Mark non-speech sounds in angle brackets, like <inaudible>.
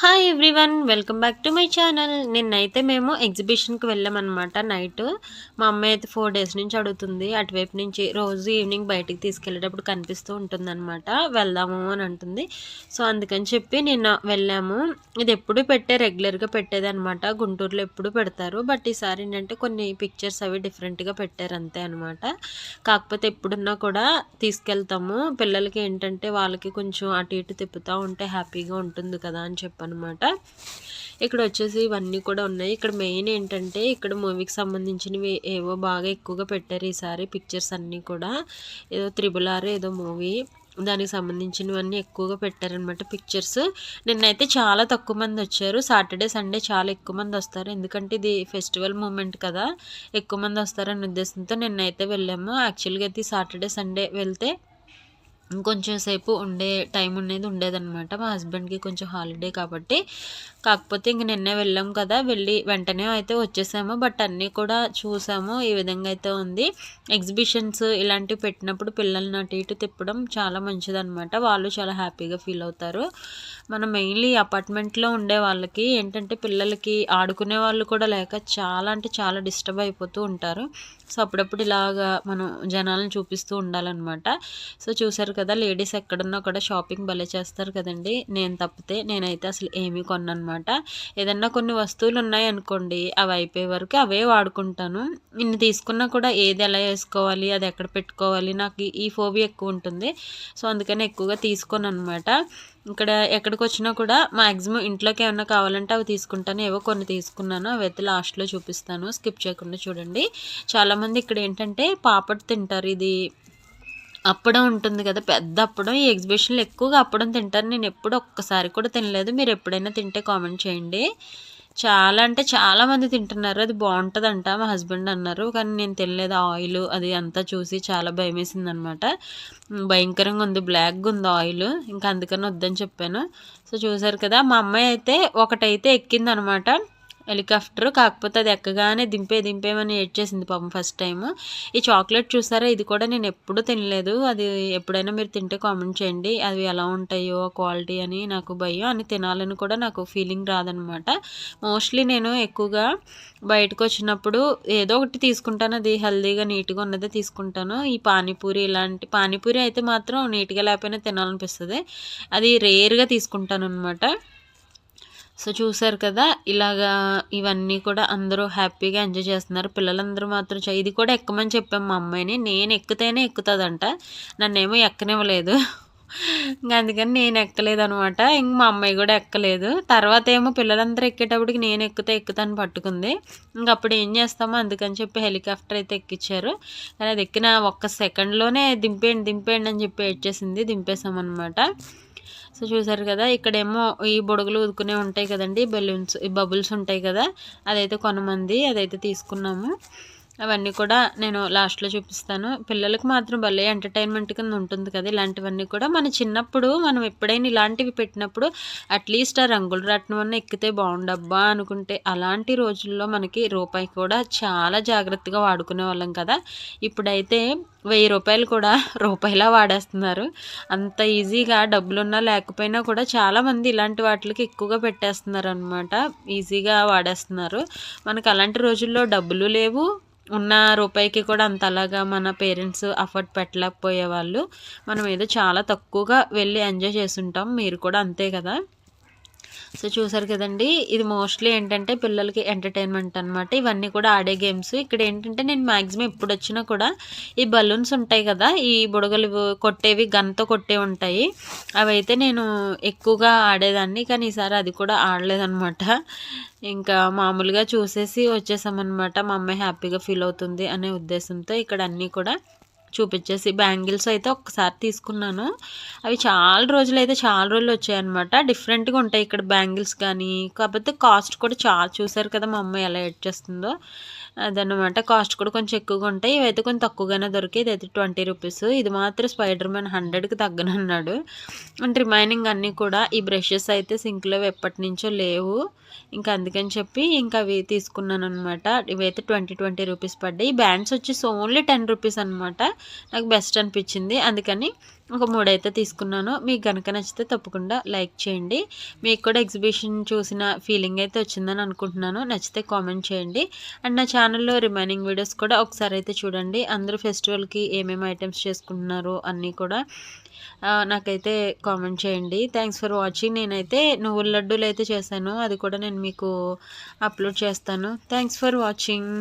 Hi everyone welcome back to my channel నిన్నైతే మేము ఎగ్జిబిషన్కి వెళ్ళామన్నమాట నైట్ మా అమ్మాయి అయితే ఫోర్ డేస్ నుంచి అడుగుతుంది అటువైపు నుంచి రోజు ఈవినింగ్ బయటికి తీసుకెళ్ళేటప్పుడు కనిపిస్తూ ఉంటుందన్నమాట. వెళ్దాము అని అంటుంది. సో అందుకని చెప్పి నిన్న వెళ్ళాము. ఇది ఎప్పుడు పెట్టే రెగ్యులర్గా పెట్టేది అనమాట గుంటూరులో ఎప్పుడు పెడతారు. బట్ ఈసారి ఏంటంటే కొన్ని పిక్చర్స్ అవి డిఫరెంట్గా పెట్టారు అంతే అనమాట కాకపోతే ఎప్పుడున్నా కూడా తీసుకెళ్తాము. పిల్లలకి ఏంటంటే వాళ్ళకి కొంచెం అటు ఇటు తిప్పుతూ ఉంటే హ్యాపీగా ఉంటుంది కదా అని చెప్పాను అనమాట ఇక్కడ వచ్చేసి ఇవన్నీ కూడా ఉన్నాయి. ఇక్కడ మెయిన్ ఏంటంటే ఇక్కడ మూవీకి సంబంధించినవి ఏవో బాగా ఎక్కువగా పెట్టారు ఈసారి పిక్చర్స్ అన్నీ కూడా. ఏదో త్రిబుల్ ఆర్ ఏదో మూవీ దానికి సంబంధించినవన్నీ ఎక్కువగా పెట్టారనమాట పిక్చర్స్ నిన్నైతే చాలా తక్కువ మంది వచ్చారు. సాటర్డే సండే చాలా ఎక్కువ మంది వస్తారు. ఎందుకంటే ఇది ఫెస్టివల్ మూమెంట్ కదా. ఎక్కువ మంది వస్తారనే ఉద్దేశంతో నిన్నైతే వెళ్ళాము. యాక్చువల్గా అయితే సాటర్డే సండే వెళ్తే ఇంకొంచెం సేపు ఉండే టైం ఉండేది ఉండేదన్నమాట. మా హస్బెండ్కి కొంచెం హాలిడే కాబట్టి. కాకపోతే ఇంక నిన్నే వెళ్ళాం కదా వెళ్ళి వెంటనే అయితే వచ్చేసాము. బట్ అన్నీ కూడా చూసాము ఈ విధంగా అయితే ఉంది. ఎగ్జిబిషన్స్ ఇలాంటివి పెట్టినప్పుడు పిల్లల్ని అటు ఇటు తిప్పడం చాలా మంచిదన్నమాట. వాళ్ళు చాలా హ్యాపీగా ఫీల్ అవుతారు. మనం మెయిన్లీ అపార్ట్మెంట్లో ఉండే వాళ్ళకి ఏంటంటే పిల్లలకి ఆడుకునే వాళ్ళు కూడా లేక చాలా అంటే చాలా డిస్టర్బ్ అయిపోతూ ఉంటారు. సో అప్పుడప్పుడు ఇలాగా మనం జనాలను చూపిస్తూ ఉండాలన్నమాట. సో చూసారు కదా లేడీస్ ఎక్కడన్నా కూడా షాపింగ్ భలే చేస్తారు కదండి. నేను తప్పితే నేనైతే అసలు ఏమీ కొన్నమాట ఏదన్నా కొన్ని వస్తువులు ఉన్నాయి అనుకోండి అవి అయిపోయే వరకు అవే వాడుకుంటాను. ఇన్ని తీసుకున్నా కూడా ఏది ఎలా వేసుకోవాలి అది ఎక్కడ పెట్టుకోవాలి నాకు ఈ ఫోబీ ఎక్కువ ఉంటుంది. సో అందుకని ఎక్కువగా తీసుకోను అనమాట ఇక్కడ ఎక్కడికి వచ్చినా కూడా మ్యాక్సిమం ఇంట్లోకి ఏమన్నా కావాలంటే అవి తీసుకుంటాను. ఏవో కొన్ని తీసుకున్నాను అవి అయితే లాస్ట్లో చూపిస్తాను. స్కిప్ చేయకుండా చూడండి. చాలామంది ఇక్కడ ఏంటంటే పాపడ్ తింటారు. ఇది అప్పడం ఉంటుంది కదా పెద్ద అప్పడం. ఈ ఎగ్జిబిషన్లో ఎక్కువగా అప్పడం తింటారు. నేను ఎప్పుడు ఒక్కసారి కూడా తినలేదు. మీరు ఎప్పుడైనా తింటే కామెంట్ చేయండి. చాలా అంటే చాలామంది తింటున్నారు. అది బాగుంటుందంట. మా హస్బెండ్ అన్నారు. కానీ నేను తినలేదు. ఆయిల్ అది అంతా చూసి చాలా భయం వేసింది అనమాట భయంకరంగా ఉంది. బ్లాక్గా ఉంది ఆయిల్. ఇంకా అందుకని వద్దని చెప్పాను. సో చూసారు కదా మా అమ్మాయి అయితే ఒకటైతే ఎక్కింది అనమాట హెలికాప్టర్ కాకపోతే అది ఎక్కగానే దింపే దింపేమని ఏడ్చేసింది పాపం ఫస్ట్ టైం ఈ చాక్లెట్ చూసారా? ఇది కూడా నేను ఎప్పుడూ తినలేదు. అది ఎప్పుడైనా మీరు తింటే కామెంట్ చేయండి. అవి ఎలా ఉంటాయో క్వాలిటీ అని నాకు భయం. అని తినాలని కూడా నాకు ఫీలింగ్ రాదనమాట. మోస్ట్లీ నేను ఎక్కువగా బయటకు వచ్చినప్పుడు ఏదో ఒకటి తీసుకుంటాను. అది హెల్దీగా నీట్గా ఉన్నదే తీసుకుంటాను. ఈ పానీపూరి ఇలాంటి పానీపూరి అయితే మాత్రం నీట్గా లేకపోయినా తినాలనిపిస్తుంది. అది రేర్గా తీసుకుంటాను అనమాట సో చూసారు కదా ఇలాగా ఇవన్నీ కూడా అందరూ హ్యాపీగా ఎంజాయ్ చేస్తున్నారు. పిల్లలందరూ మాత్రం ఇది కూడా ఎక్కమని చెప్పాము మా అమ్మాయిని. నేను ఎక్కుతేనే ఎక్కుతుందంట. నన్నేమో ఎక్కనివ్వలేదు. అందుకని నేను ఎక్కలేదు అనమాట ఇంక మా అమ్మాయి కూడా ఎక్కలేదు. తర్వాత ఏమో పిల్లలందరూ ఎక్కేటప్పటికి నేను ఎక్కితే ఎక్కుతాను పట్టుకుంది. ఇంక అప్పుడు ఏం చేస్తామో అందుకని చెప్పి హెలికాప్టర్ అయితే ఎక్కించారు కానీ అది ఎక్కిన ఒక్క సెకండ్లోనే దింపేయండి దింపేయండి అని చెప్పి ఏడ్చేసింది దింపేసామన్నమాట సో చూసారు కదా ఇక్కడేమో ఈ బుడగలు ఊదుకునే ఉంటాయి కదండి బెలూన్స్ ఈ బబుల్స్ ఉంటాయి కదా అదైతే కొనమంది అదైతే తీసుకున్నాము. అవన్నీ కూడా నేను లాస్ట్లో చూపిస్తాను. పిల్లలకు మాత్రం భలే ఎంటర్టైన్మెంట్ కింద ఉంటుంది కదా ఇలాంటివన్నీ కూడా. మన చిన్నప్పుడు మనం ఎప్పుడైనా ఇలాంటివి పెట్టినప్పుడు అట్లీస్ట్ ఆ రంగుల రట్నం అన్న ఎక్కితే బాగుండబ్బా అనుకుంటే అలాంటి రోజుల్లో మనకి రూపాయి కూడా చాలా జాగ్రత్తగా వాడుకునే వాళ్ళం కదా. ఇప్పుడైతే వెయ్యి రూపాయలు కూడా <laughs> రూపాయిలా వాడేస్తున్నారు. అంత ఈజీగా డబ్బులున్నా లేకపోయినా కూడా చాలామంది ఇలాంటి వాటికి ఎక్కువగా పెట్టేస్తున్నారు అనమాట ఈజీగా వాడేస్తున్నారు. మనకు అలాంటి రోజుల్లో డబ్బులు లేవు. ఉన్న రూపాయికి కూడా అంత అలాగా మన పేరెంట్స్ అఫర్ట్ పెట్టలేకపోయేవాళ్ళు. మనం ఏదో చాలా తక్కువగా వెళ్ళి ఎంజాయ్ చేస్తుంటాం. మీరు కూడా అంతే కదా? సో చూసారు కదండి ఇది మోస్ట్లీ ఏంటంటే పిల్లలకి ఎంటర్టైన్మెంట్ అనమాట ఇవన్నీ కూడా ఆడే గేమ్స్ ఇక్కడ ఏంటంటే నేను మ్యాక్సిమం ఎప్పుడు వచ్చినా కూడా ఈ బలూన్స్ ఉంటాయి కదా ఈ బుడగలు కొట్టేవి గన్తో కొట్టే ఉంటాయి. అవైతే నేను ఎక్కువగా ఆడేదాన్ని కానీ ఈసారి అది కూడా ఆడలేదనమాట ఇంకా మామూలుగా చూసేసి వచ్చేసామన్నమాట. మా అమ్మాయి హ్యాపీగా ఫీల్ అవుతుంది అనే ఉద్దేశంతో ఇక్కడ అన్నీ కూడా చూపించేసి బ్యాంగిల్స్ అయితే ఒక్కసారి తీసుకున్నాను. అవి చాలా రోజులు అయితే చాలా రోజులు వచ్చాయన్నమాట. డిఫరెంట్గా ఉంటాయి ఇక్కడ బ్యాంగిల్స్ కానీ కాకపోతే కాస్ట్ కూడా చాలా చూసారు కదా మా అమ్మాయి ఎలా ఎడ్ చేస్తుందో. అదనమాట కాస్ట్ కూడా కొంచెం ఎక్కువగా ఉంటాయి. ఇవైతే కొంచెం తక్కువగానే దొరికాయి. అయితే ట్వంటీ రూపీస్. ఇది మాత్రం స్పైడర్ మ్యాన్ హండ్రెడ్కి తగ్గనన్నాడు అండ్ రిమైనింగ్ అన్నీ కూడా ఈ బ్రషెస్ అయితే సింక్లో ఎప్పటి నుంచో లేవు. ఇంకా అందుకని చెప్పి ఇంకా అవి తీసుకున్నాను అనమాట ఇవైతే ట్వంటీ ట్వంటీ రూపీస్ పడ్డాయి. బ్యాండ్స్ వచ్చేసి ఓన్లీ టెన్ రూపీస్ అనమాట నాకు బెస్ట్ అనిపించింది. అందుకని ఒక మూడైతే తీసుకున్నాను. మీకు కనుక నచ్చితే తప్పకుండా లైక్ చేయండి. మీకు కూడా ఎగ్జిబిషన్ చూసిన ఫీలింగ్ అయితే వచ్చిందని అనుకుంటున్నాను. నచ్చితే కామెంట్ చేయండి. అండ్ నా ఛానల్లో రిమైనింగ్ వీడియోస్ కూడా ఒకసారి అయితే చూడండి. అందరూ ఫెస్టివల్కి ఏమేమి ఐటమ్స్ చేసుకుంటున్నారు అన్నీ కూడా నాకైతే కామెంట్ చేయండి. Thanks for watching. నేనైతే నువ్వుల లడ్డూలు అయితే చేశాను. అది కూడా నేను మీకు అప్లోడ్ చేస్తాను. Thanks for watching.